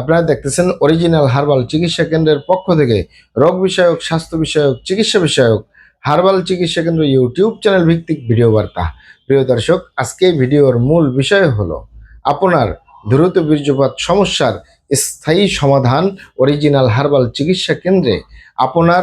আপনারা দেখতেছেন original herbal চিকিৎসা কেন্দ্রের পক্ষ থেকে রোগ বিষয়ক, স্বাস্থ্য বিষয়ক, চিকিৎসা বিষয়ক হার্বাল চিকিৎসা কেন্দ্র ইউটিউব চ্যানেল ভিত্তিক ভিডিও বার্তা। প্রিয় দর্শক, আজকে ভিডিওর মূল বিষয় হলো আপনার দ্রুত বীর্যপাত সমস্যার স্থায়ী সমাধান অরিজিনাল হার্বাল চিকিৎসা কেন্দ্রে। আপনার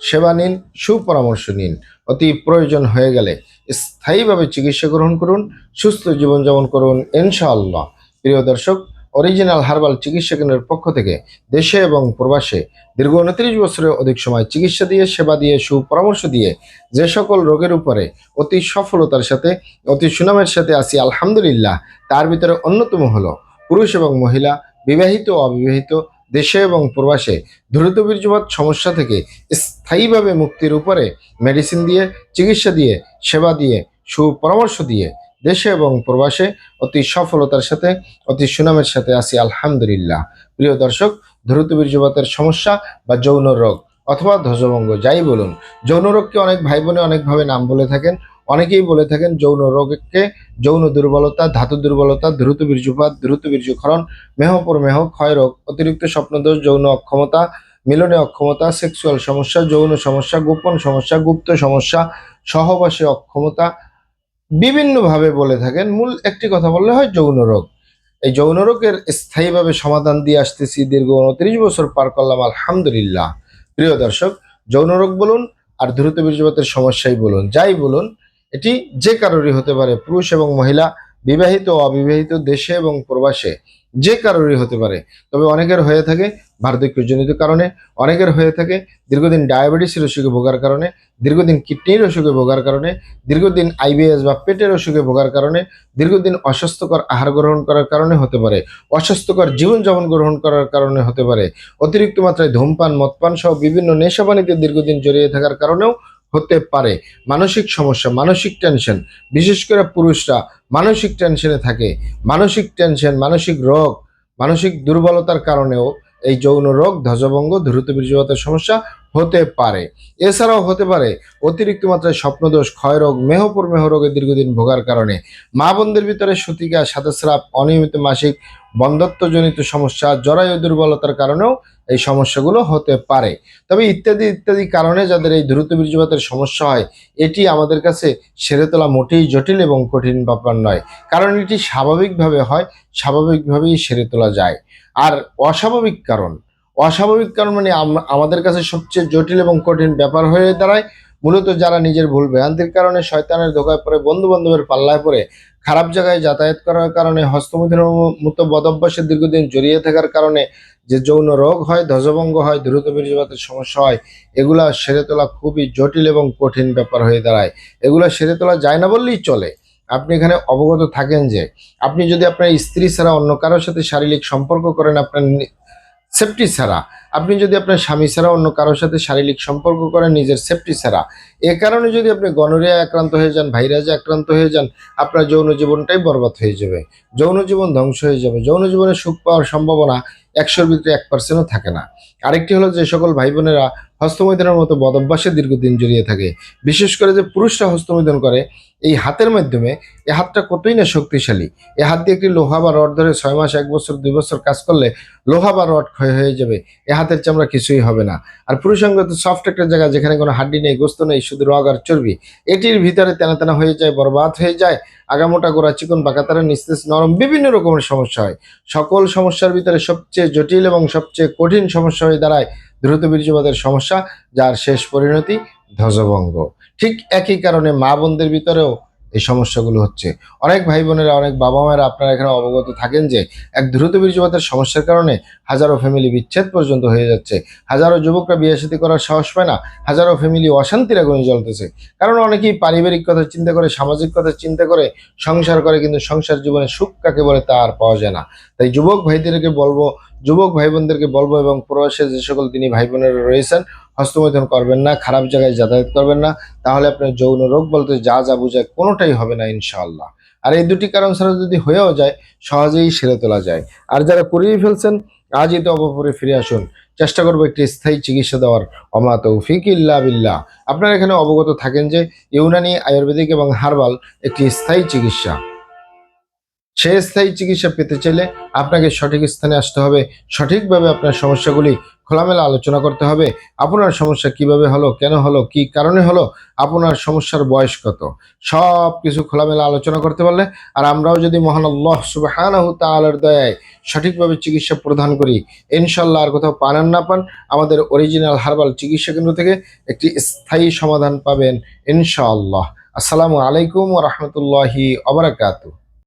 সেবা নিন, সুপরামর্শ নিন। অতি প্রয়োজন হয়ে গেলে স্থায়ীভাবে চিকিৎসা গ্রহণ করুন, সুস্থ জীবনযাপন করুন, ইনশাআল্লাহ। প্রিয় দর্শক, অরিজিনাল হার্বাল চিকিৎসা কেন্দ্রের পক্ষ থেকে দেশে এবং প্রবাসে দীর্ঘ উনত্রিশ বছরের অধিক সময় চিকিৎসা দিয়ে, সেবা দিয়ে, সুপরামর্শ দিয়ে যে সকল রোগের উপরে অতি সফলতার সাথে, অতি সুনামের সাথে আসি আলহামদুলিল্লাহ, তার ভিতরে অন্যতম হলো পুরুষ এবং মহিলা, বিবাহিত ও অবিবাহিত দেশে এবং প্রবাসে দ্রুত বীর্যপাত সমস্যা থেকে স্থায়ীভাবে মুক্তির উপরে মেডিসিন দিয়ে, চিকিৎসা দিয়ে, সেবা দিয়ে, সুপরামর্শ দিয়ে দেশে এবং প্রবাসে অতি সফলতার সাথে, অতি সুনামের সাথে আসি আলহামদুলিল্লাহ। প্রিয় দর্শক, দ্রুত বীর্যপাতের সমস্যা বা যৌন রোগ অথবা ধ্বজভঙ্গ, যাই বলুন, যৌন রোগকে অনেক ভাই বোনে অনেকভাবে নাম বলে থাকেন অনেকেই বলে থাকেন যৌন রোগকে, যৌন দুর্বলতা, ধাতু দুর্বলতা, দ্রুত বীর্যপাত, দ্রুত বীর্যক্ষরণ মেহপর মেহ ক্ষয়রোগ অতিরিক্ত স্বপ্নদোষ, যৌন অক্ষমতা, মিলনে অক্ষমতা, সেক্সুয়াল সমস্যা, যৌন সমস্যা, গোপন সমস্যা, গুপ্ত সমস্যা, সহবাসে অক্ষমতা। বিভিন্নভাবে বলে থাকেন, মূল একটি কথা বললে হয় যৌন রোগ। এই যৌন রোগের স্থায়ীভাবে সমাধান দিয়ে আসতেছি দীর্ঘ উনত্রিশ বছর পার করলাম, আলহামদুলিল্লাহ। প্রিয় দর্শক, যৌন রোগ বলুন আর দ্রুত বীর্যপাতের সমস্যাই বলুন, যাই বলুন এটি যে কারোরই হতে পারে, পুরুষ এবং মহিলা, বিবাহিত অবিবাহিত, দেশে এবং প্রবাসে যে কারোরই হতে পারে। তবে অনেকের হয়ে থাকে বার্ধক্যজনিত কারণে, অনেকের হয়ে থাকে দীর্ঘদিন ডায়াবেটিসের অসুখে ভোগার কারণে, দীর্ঘদিন কিডনির অসুখে ভোগার কারণে, দীর্ঘদিন আইবিএস বা পেটের অসুখে ভোগার কারণে, দীর্ঘদিন অস্বাস্থ্যকর আহার গ্রহণ করার কারণে হতে পারে, অস্বাস্থ্যকর জীবনযাপন গ্রহণ করার কারণে হতে পারে। অতিরিক্ত মাত্রায় ধূমপান, মদপান সহ বিভিন্ন নেশাপানিতে দীর্ঘদিন জড়িয়ে থাকার কারণেও হতে পারে। মানসিক সমস্যা, মানসিক টেনশন বিশেষ করে পুরুষরা মানসিক টেনশনে থাকে। মানসিক টেনশন মানসিক রোগ, মানসিক দুর্বলতার কারণেও এই যৌন রোগ, ধ্বজভঙ্গ, দ্রুত বীর্যপাতের সমস্যা হতে পারে। এছাড়াও হতে পারে অতিরিক্ত মাত্রায় স্বপ্নদোষ ক্ষয় রোগ মেহপুর মেহ রোগে দীর্ঘদিন ভোগার কারণে। মা বোনদের ভিতরে সতিকা সাদাস্রাপ অনিয়মিত মাসিক বন্ধত্বজনিত সমস্যা, জরায়ু দুর্বলতার কারণেও এই সমস্যাগুলো হতে পারে। তবে ইত্যাদি ইত্যাদি কারণে যাদের এই দ্রুত বীর্যপাতের সমস্যা হয়, এটি আমাদের কাছে সেরে তোলা মোটেই জটিল এবং কঠিন ব্যাপার নয়। কারণ এটি স্বাভাবিকভাবে হয়, স্বাভাবিকভাবেই সেরে তোলা যায়। আর অস্বাভাবিক কারণ অস্বাভাবিক কারণ মানে আমাদের কাছে সবচেয়ে জটিল এবং কঠিন ব্যাপার হয়ে দাঁড়ায় মূলত যারা নিজের ভুল ভ্রান্তির কারণে শয়তানের ধোকায় পড়ে বন্ধু বান্ধবের পাল্লায় পড়ে, খারাপ জায়গায় যাতায়াত করার কারণে, হস্তমৈথুনের মতো বদভ্যাসে দীর্ঘদিন জড়িয়ে থাকার কারণে যে যৌন রোগ হয়, ধ্বজভঙ্গ হয়, দ্রুত বীর্যপাতের সমস্যা হয়, এগুলা সেরে তোলা খুবই জটিল এবং কঠিন ব্যাপার হয়ে দাঁড়ায়। এগুলা সেরে তোলা যায় না বললেই চলে। আপনি এখানে অবগত থাকেন যে, আপনি যদি আপনার স্ত্রী ছাড়া অন্য কারোর সাথে শারীরিক সম্পর্ক করেন, আপনার সেফটি ছাড়া আপনি যদি আপনার স্বামী ছাড়া অন্য কারোর সাথে শারীরিক সম্পর্ক করেন, নিজের সেফটি ছাড়া, এ কারণে যদি আপনি গনোরিয়া আক্রান্ত হয়ে যান, ভাইরাসে আক্রান্ত হয়ে যান, আপনার যৌন জীবনটাই বরবাদ হয়ে যাবে। যৌন জীবন ধ্বংস হয়ে যাবে। যৌন জীবনে সুখ পাওয়ার সম্ভাবনা একশোর ভিতরে এক পার্সেন্টও থাকে না। আরেকটি হলো যে সকল ভাই বোনেরা হস্তমৈদনের মতো বদভ্যাসে দীর্ঘদিন জড়িয়ে থাকে। বিশেষ করে যে পুরুষরা হস্তমৈদন করে, এই হাতের মাধ্যমে এ হাতটা কতই না শক্তিশালী। এ হাত দিয়ে একটি লোহা বা রড ধরে ছয় মাস, এক বছর, দুই বছর কাজ করলে লোহা বা রড ক্ষয় হয়ে যাবে। এ হাতের চামড়া কিছুই হবে না। আর পুরুষাঙ্গ তো সফট একটা জায়গা যেখানে কোনো হাড্ডি নেই, গোস্ত নেই, শুধু রগ আর চর্বি। এটির ভিতরে তেনা তেনা হয়ে যায়, বরবাদ হয়ে যায়, আগামোটা গোড়া চিকন বাঁকাতারা নিস্তেজ, নরম, বিভিন্ন রকমের সমস্যা হয়। সকল সমস্যার ভিতরে সবচেয়ে জটিল এবং সবচেয়ে কঠিন সমস্যা হয়ে দাঁড়ায় দ্রুত বীর্যবাদের সমস্যা, যার শেষ পরিণতি ধ্বজভঙ্গ। ঠিক একই কারণে মা বোনদের ভিতরেও এই সমস্যাগুলো হচ্ছে। অনেক ভাই বোনেরা, অনেক বাবা মায়েরা আপনারা এখানে অবগত থাকেন যে, এক দ্রুত বীর্যপাতের সমস্যার কারণে হাজারো ফ্যামিলি বিচ্ছেদ পর্যন্ত হয়ে যাচ্ছে। হাজারো যুবকরা বিয়ে সাথী করার সাহস পায় না। হাজারো ফ্যামিলি অশান্তির আগুনে জ্বলতেছে। কারণ অনেকেই পারিবারিক কথা চিন্তা করে, সামাজিক কথা চিন্তা করে, সংসার করে, কিন্তু সংসার জীবনে সুখ কাকে বলে তা আর পাওয়া যায় না। তাই যুবক ভাইদেরকে বলব যুবক ভাই বোনদেরকে বলব এবং প্রবাসে যে সকল তিনি ভাই বোনেরা রয়েছেন, হস্তমৈথন করবেন না, খারাপ জায়গায় যাতায়াত করবেন না, তাহলে আপনার যৌন রোগ বলতে যা যা বোঝায় কোনোটাই হবে না ইনশাআল্লাহ। আর এই দুটি কারণ ছাড়া যদি হয়েও যায়, সহজেই সেরে তোলা যায়। আর যারা করিয়ে ফেলছেন, আজই তো অবপরে ফিরে আসুন। চেষ্টা করব একটি স্থায়ী চিকিৎসা দেওয়ার। অমা তৌফিক ইল্লা বিল্লাহ। আপনারা এখানে অবগত থাকেন যে ইউনানি আয়ুর্বেদিক এবং হার্বাল একটি স্থায়ী চিকিৎসা। সেই স্থায়ী চিকিৎসা পেতে চাইলে আপনাকে সঠিক স্থানে আসতে হবে। সঠিকভাবে আপনার সমস্যাগুলি খোলামেলা আলোচনা করতে হবে। আপনার সমস্যা কীভাবে হলো, কেন হলো, কি কারণে হলো, আপনার সমস্যার বয়স কত? সব কিছু খোলামেলা আলোচনা করতে পারলে আর আমরাও যদি মহান আল্লাহ সুবাহানাহু তাআলার দয়ায় সঠিকভাবে চিকিৎসা প্রদান করি ইনশাল্লাহ আর কোথাও পান না পান, আমাদের অরিজিনাল হার্বাল চিকিৎসা কেন্দ্র থেকে একটি স্থায়ী সমাধান পাবেন ইনশাআল্লাহ। আসসালামু আলাইকুম রাহমাতুল্লাহি ওয়া বারাকাতুহু।